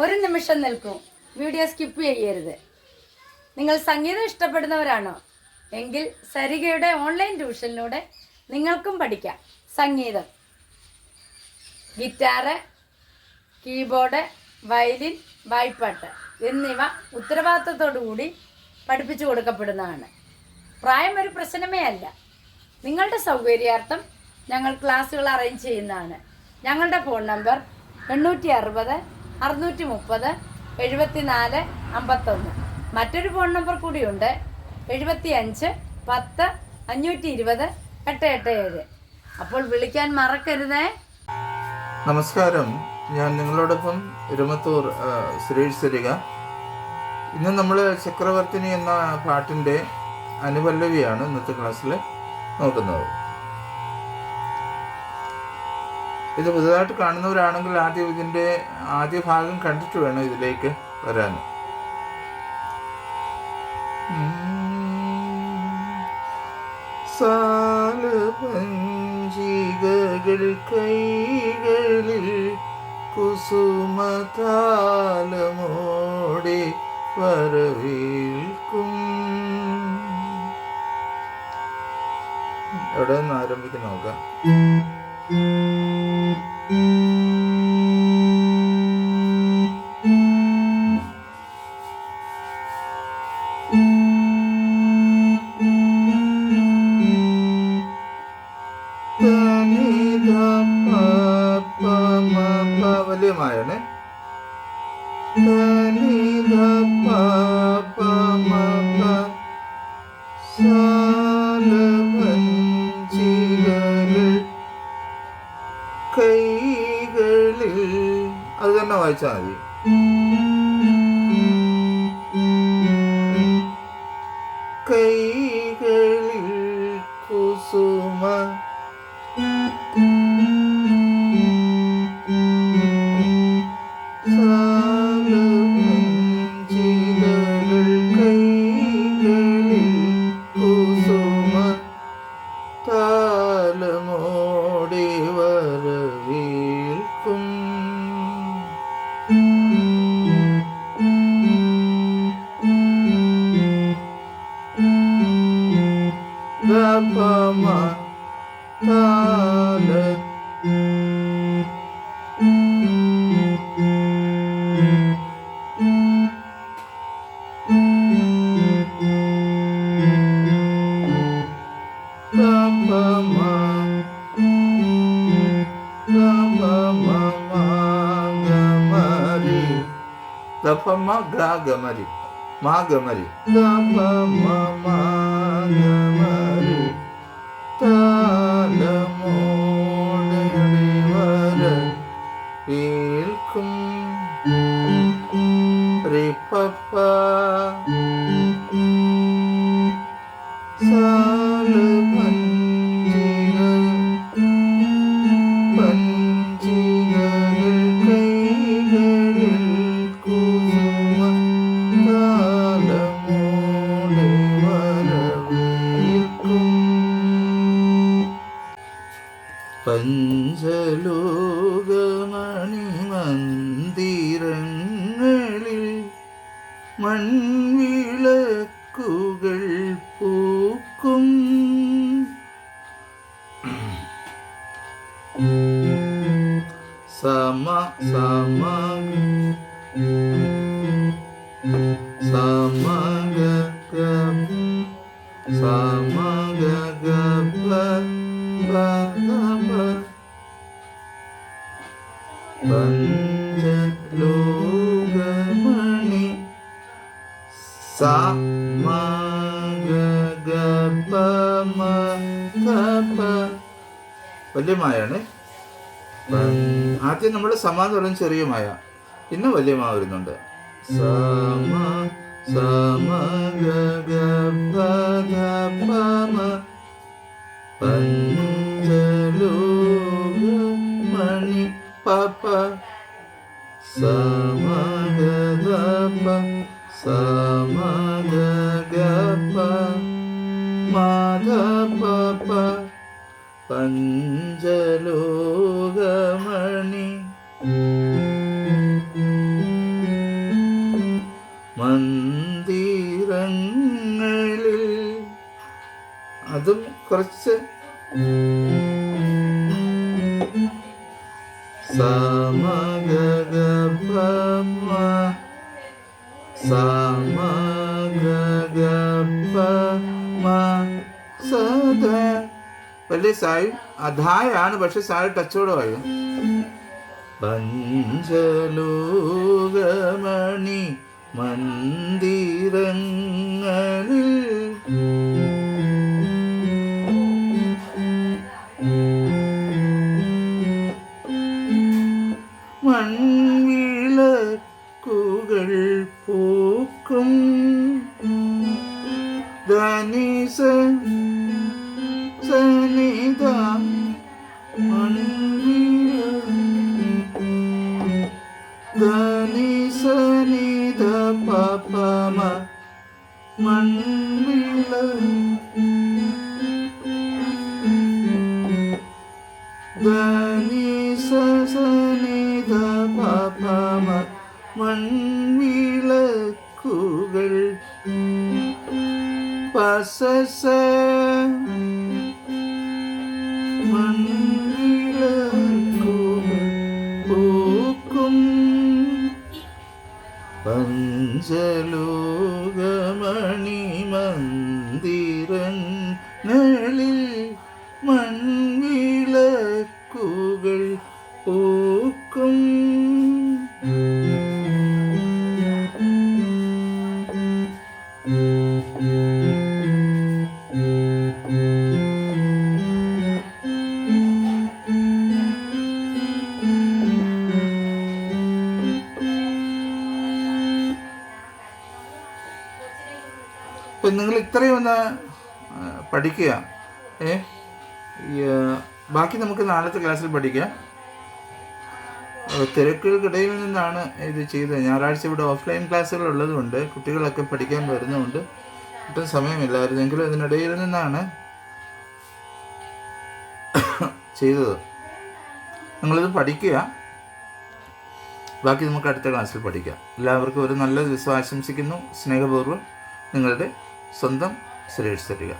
ഒരു നിമിഷം നിൽക്കും. വീഡിയോ സ്കിപ്പ് ചെയ്യരുത്. നിങ്ങൾ സംഗീതം ഇഷ്ടപ്പെടുന്നവരാണോ? എങ്കിൽ സരികയുടെ ഓൺലൈൻ ട്യൂഷനിലൂടെ നിങ്ങൾക്കും പഠിക്കാം. സംഗീതം. ഗിറ്റാറ് കീബോർഡ് വയലിൻ വായ്പാട്ട് എന്നിവ ഉത്തരവാദിത്തത്തോടുകൂടി പഠിപ്പിച്ചു കൊടുക്കപ്പെടുന്നതാണ്. പ്രായം ഒരു പ്രശ്നമേ അല്ല. നിങ്ങളുടെ സൗകര്യാർത്ഥം ഞങ്ങൾ ക്ലാസ്സുകൾ അറേഞ്ച് ചെയ്യുന്നതാണ്. ഞങ്ങളുടെ ഫോൺ നമ്പർ എണ്ണൂറ്റി അറുപത് അറുന്നൂറ്റി മുപ്പത് എഴുപത്തിനാല് അമ്പത്തൊന്ന്. മറ്റൊരു ഫോൺ നമ്പർ കൂടിയുണ്ട്. എഴുപത്തി അഞ്ച് പത്ത് അഞ്ഞൂറ്റി ഇരുപത് എട്ട് എട്ട് ഏഴ്. അപ്പോൾ വിളിക്കാൻ മറക്കരുതേ. നമസ്കാരം. ഞാൻ നിങ്ങളോടൊപ്പം ഇരുമത്തൂർ സുരേഷ് സരിക ഇന്ന് നമ്മൾ ചക്രവർത്തിനി എന്ന പാട്ടിന്റെ അനുപല്ലവിയാണ് ഇന്നത്തെ ക്ലാസ്സിൽ നോക്കുന്നത്. ഇത് പുതുതായിട്ട് കാണുന്നവരാണെങ്കിൽ ആദ്യം ഇതിന്റെ ആദ്യ ഭാഗം കണ്ടിട്ട് വേണം ഇതിലേക്ക് വരാൻ. സാലപഞ്ചികകൾ കൈകളിൽ കുസുമതാലമോടെ വരവേൽക്കും. എവിടെ നിന്ന് ആരംഭിക്കുന്ന നോക്കാം. വലിയ മായാണ് കൈകളിൽ അത് തന്നെ വായിച്ചാൽ മതി കൈകളിൽ കുസുമ താലമോടെ വരവേൽക്കും ഗപമ താല தாழ தப்பமா கிராகமரி மாகமரி தப்பமா പഞ്ചലോകമണി മന്ദിരങ്ങളിൽ മൺവിളക്കുകൾ പൂക്കും. സമ സമ സമഗ സമഗ വലിയ മായാണ് ആദ്യം നമ്മൾ സമ എന്ന് പറയുന്നത് ചെറിയ മായ. പിന്നെ വലിയ മാ വരുന്നുണ്ട്. സമ സമ സമ കുറച്ച്. സമഗഗപമ സമഗഗപമ സദ. വലിയ സായി അധായാണ് പക്ഷെ സായി ടച്ചോടെ വായു പഞ്ചലോകമണി മന്ദിരങ്ങളിൽ മൺവിളക്കുകൾ പൂക്കും. ധനിസ സനിത മൺവിള ധനിസ സനിധ പപമ മൺവിളക്കുകൾ പസസ മൺവിളക്കുകൾ പൂക്കും പഞ്ചലോകമണി അപ്പം നിങ്ങൾ ഇത്രയും ഒന്ന് പഠിക്കുക. ഏ? ബാക്കി നമുക്ക് നാളത്തെ ക്ലാസ്സിൽ പഠിക്കാം. തിരക്കുകൾക്കിടയിൽ നിന്നാണ് ഇത് ചെയ്തത്. ഞായറാഴ്ച ഇവിടെ ഓഫ്ലൈൻ ക്ലാസ്സുകൾ ഉള്ളതുകൊണ്ട് കുട്ടികളൊക്കെ പഠിക്കാൻ വരുന്നതുകൊണ്ട് ഒട്ടും സമയമില്ലായിരുന്നു. എങ്കിലും ഇതിനിടയിൽ നിന്നാണ് ചെയ്തത്. നിങ്ങളിത് പഠിക്കുക. ബാക്കി നമുക്ക് അടുത്ത ക്ലാസ്സിൽ പഠിക്കാം. എല്ലാവർക്കും ഒരു നല്ല ദിവസം ആശംസിക്കുന്നു. സ്നേഹപൂർവം നിങ്ങളുടെ സ്വന്തം സുരേഷ് തരിക